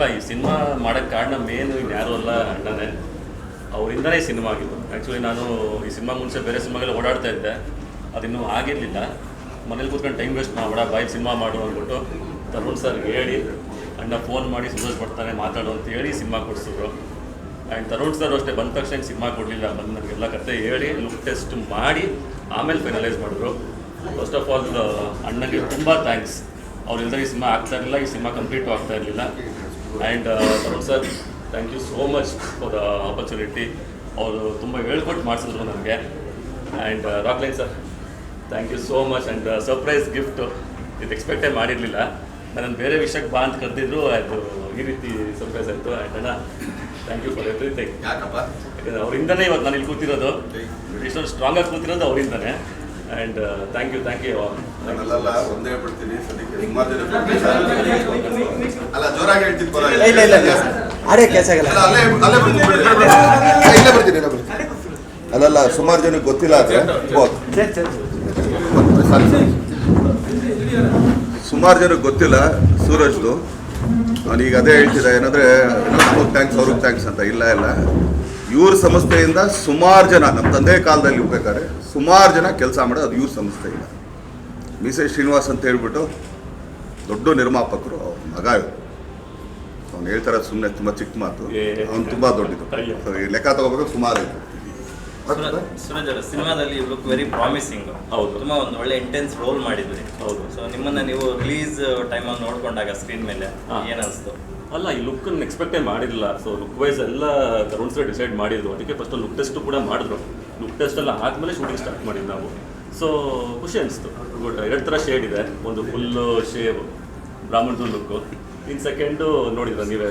ಅಲ್ಲ, ಈ ಸಿನಿಮಾ ಮಾಡೋಕ್ಕೆ ಕಾರಣ ಮೇನ್ ಯಾರು ಅಲ್ಲ ಅಣ್ಣನೇ. ಅವರಿಂದನೇ ಈ ಸಿನಿಮಾ ಆಗಿದ್ದು. ಆ್ಯಕ್ಚುಲಿ ನಾನು ಈ ಸಿನಿಮಾ ಮುಂಚೆ ಬೇರೆ ಸಿನಿಮಾಗೆಲ್ಲ ಓಡಾಡ್ತಾ ಇದ್ದೆ. ಅದಿನ್ನೂ ಆಗಿರಲಿಲ್ಲ. ಮನೇಲಿ ಕೂತ್ಕೊಂಡು ಟೈಮ್ ವೇಸ್ಟ್ ಮಾಡಬೇಡ, ಬಾಯ್ ಸಿನಿಮಾ ಮಾಡು ಅಂದ್ಬಿಟ್ಟು ತರುಣ್ ಸರ್ ಹೇಳಿ, ಅಣ್ಣ ಫೋನ್ ಮಾಡಿ ಸಂತೋಷ ಪಡ್ತಾನೆ ಮಾತಾಡು ಅಂತ ಹೇಳಿ ಸಿನಿಮಾ ಕೊಡಿಸಿದ್ರು. ಆ್ಯಂಡ್ ತರುಣ್ ಸರ್ ಅಷ್ಟೇ ಬಂದ ತಕ್ಷಣ ಸಿನಿಮಾ ಕೊಡಲಿಲ್ಲ. ಬಂದು ನನಗೆಲ್ಲ ಕತೆ ಹೇಳಿ ಲುಕ್ ಟೆಸ್ಟ್ ಮಾಡಿ, ಆಮೇಲೆ ಫೈನಲೈಸ್ ಮಾಡಿದ್ರು. ಫಸ್ಟ್ ಆಫ್ ಆಲ್ ಅಣ್ಣಗೆ ತುಂಬ ಥ್ಯಾಂಕ್ಸ್ ಅವ್ರು ಇಲ್ದೇ ಈ ಸಿನಿಮಾ ಆಗ್ತಾ ಇರಲಿಲ್ಲ, ಈ ಸಿನಿಮಾ ಕಂಪ್ಲೀಟು ಆಗ್ತಾ ಇರಲಿಲ್ಲ. And Tarun sir thank you so much for the opportunity ಅವರು ತುಂಬ ಹೇಳ್ಕೊಟ್ಟು ಮಾಡಿಸಿದ್ರು ನನಗೆ and Rockline sir thank you so much and surprise gift ಇದು ಎಕ್ಸ್ಪೆಕ್ಟೇ ಮಾಡಿರಲಿಲ್ಲ. ನನ್ನ ಬೇರೆ ವಿಷಯಕ್ಕೆ ಬಾ ಅಂತ ಕರೆದಿದ್ರು ಅದು ಈ ರೀತಿ ಸರ್ಪ್ರೈಸ್ ಆಯಿತು. ಆ್ಯಂಡ್ ಅಣ್ಣ ಥ್ಯಾಂಕ್ ಯು ಫಾರ್ ಎವ್ರಿಥಿಂಗ್ ಯಾಕಪ್ಪ? ಯಾಕಂದರೆ ಅವರಿಂದನೇ ಇವತ್ತು ನಾನು ಇಲ್ಲಿ ಕೂತಿರೋದು ಇಷ್ಟೊಂದು ಸ್ಟ್ರಾಂಗಾಗಿ ಕೂತಿರೋದು ಅವರಿಂದನೇ. And thank you thank you ಒಂದೇ ಹೇಳ್ಬಿಡ್ತೀನಿ. ಸದ್ಯಕ್ಕೆ ಸುಮಾರು ಅಲ್ಲ ಇಲ್ಲ ಇಲ್ಲ ಇಲ್ಲ. ಇಲ್ಲ ಆಡಿಯೋ ಆಗಲ್ಲ. ಅಲ್ಲ, ಅಲ್ಲೇ ಅಲ್ಲೇ ಬರ್ತೀನಿ ಬಿಡಿ. ಇಲ್ಲೇ ಬರ್ತೀನಿ. ಇಲ್ಲೇ ಬರ್ತೀನಿ ಅಲ್ಲಲ್ಲ ಸುಮಾರು ಜನಕ್ಕೆ ಗೊತ್ತಿಲ್ಲ ಆದ್ರೆ ಹೋಗ್. ಸರಿ ಸರಿ ಸಾರಿ, ಸಾರಿ. ಸುಮಾರು ಜನಕ್ಕೆ ಗೊತ್ತಿಲ್ಲ ಸೂರಜ್ದು. ಈಗ ಅದೇ ಹೇಳ್ತಿದ್ದ ಏನಂದ್ರೆ ನಮಗೆ ಥ್ಯಾಂಕ್ಸ್ ಅವ್ರಿಗೆ ಥ್ಯಾಂಕ್ಸ್ ಅಂತ. ಇಲ್ಲ ಇಲ್ಲ. ಇವ್ರ ಸಂಸ್ಥೆಯಿಂದ ಸುಮಾರು ಜನ ನಮ್ಮ ತಂದೆ ಕಾಲದಲ್ಲಿ ಇರ್ಬೇಕಾದ್ರೆ ಸುಮಾರು ಜನ ಕೆಲಸ ಮಾಡೋದು ಅದು ಇವ್ರ ಸಂಸ್ಥೆಯಿಂದ. ಮೀಸೆ ಶ್ರೀನಿವಾಸ್ ಅಂತ ಹೇಳ್ಬಿಟ್ಟು ದೊಡ್ಡ ನಿರ್ಮಾಪಕರು ಅವ್ರ ಮಗ ಇವ್ರು. ಅವ್ನು ಹೇಳ್ತಾರೆ ಸುಮ್ಮನೆ ತುಂಬ ಚಿಕ್ಕ ಮಾತು. ಅವ್ನು ತುಂಬ ದೊಡ್ಡದು. ಈ ಲೆಕ್ಕ ತಗೋಬೇಕು ಸುಮಾರು ಇದೆ ಸುರಜ್ ಅವರ ಸಿನಿಮಾದಲ್ಲಿ ಲುಕ್ ವೆರಿ ಪ್ರಾಮಿಸಿಂಗ್ ಹೌದು. ತುಂಬಾ ಒಂದು ಒಳ್ಳೆ ಇಂಟೆನ್ಸ್ ರೋಲ್ ಮಾಡಿದ್ರಿ. ಹೌದು. ಸೊ ನಿಮ್ಮನ್ನ ನೀವು ರಿಲೀಸ್ ಟೈಮಲ್ಲಿ ಅಲ್ಲಿ ನೋಡ್ಕೊಂಡಾಗ ಸ್ಕ್ರೀನ್ ಮೇಲೆ ಹಾ. ಏನ್ ಅಲ್ಲ ಈ ಲುಕ್ಕನ್ನು ಎಕ್ಸ್ಪೆಕ್ಟೇ ಮಾಡಿರಲಿಲ್ಲ. ಸೊ ಲುಕ್ ವೈಸ್ ಎಲ್ಲ ತರುಣ್ ಸರ್ ಡಿಸೈಡ್ ಮಾಡಿದ್ರು. ಅದಕ್ಕೆ ಫಸ್ಟ್ ಲುಕ್ ಟೆಸ್ಟ್ ಕೂಡ ಮಾಡಿದ್ರು. ಲುಕ್ ಟೆಸ್ಟ್ ಎಲ್ಲ ಆದಮೇಲೆ ಶೂಟಿಂಗ್ ಸ್ಟಾರ್ಟ್ ಮಾಡಿದ್ದು ನಾವು. ಸೊ ಖುಷಿ ಅನಿಸ್ತು. ಗುಡ್ ಎರಡು ಥರ ಶೇಡ್ ಇದೆ. ಒಂದು ಫುಲ್ಲು ಶೇವ್ ಬ್ರಾಹ್ಮಣದು ಲುಕ್ಕು ಇನ್ನು ಸೆಕೆಂಡು ನೋಡಿದ್ರ ನೀವೇ.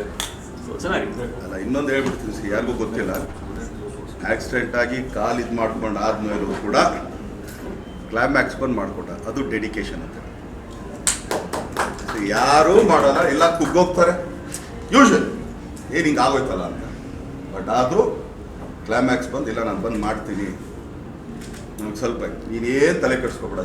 ಸೊ ಚೆನ್ನಾಗಿದೆ. ಅಲ್ಲ, ಇನ್ನೊಂದು ಹೇಳ್ಬಿಡ್ತೀನಿ ಸಿ ಯಾರಿಗೂ ಗೊತ್ತಿಲ್ಲ. ಆಕ್ಸಿಡೆಂಟ್ ಆಗಿ ಕಾಲು ಇದು ಮಾಡ್ಕೊಂಡು ಆದ್ಮೇಲೂ ಕೂಡ ಕ್ಲೈಮ್ಯಾಕ್ಸ್ ಬಂದು ಮಾಡಿಕೊಟ್ಟ. ಅದು ಡೆಡಿಕೇಶನ್ ಅಂತ. ಯಾರೂ ಮಾಡಲ್ಲ, ಎಲ್ಲ ಕುಗ್ಗೋಗ್ತಾರೆ. ಯೂಶಲ್ ಏನು ಹಿಂಗೆ ಆಗೋಯ್ತಲ್ಲ ಅಂತ. ಬಟ್ ಆದರೂ ಕ್ಲೈಮ್ಯಾಕ್ಸ್ ಬಂದು, ಇಲ್ಲ, ನಾನು ಬಂದು ಮಾಡ್ತೀನಿ. ನನಗೆ ಸ್ವಲ್ಪ ನೀನೇನು ತಲೆ ಕೆಡಿಸ್ಕೊಬೇಡ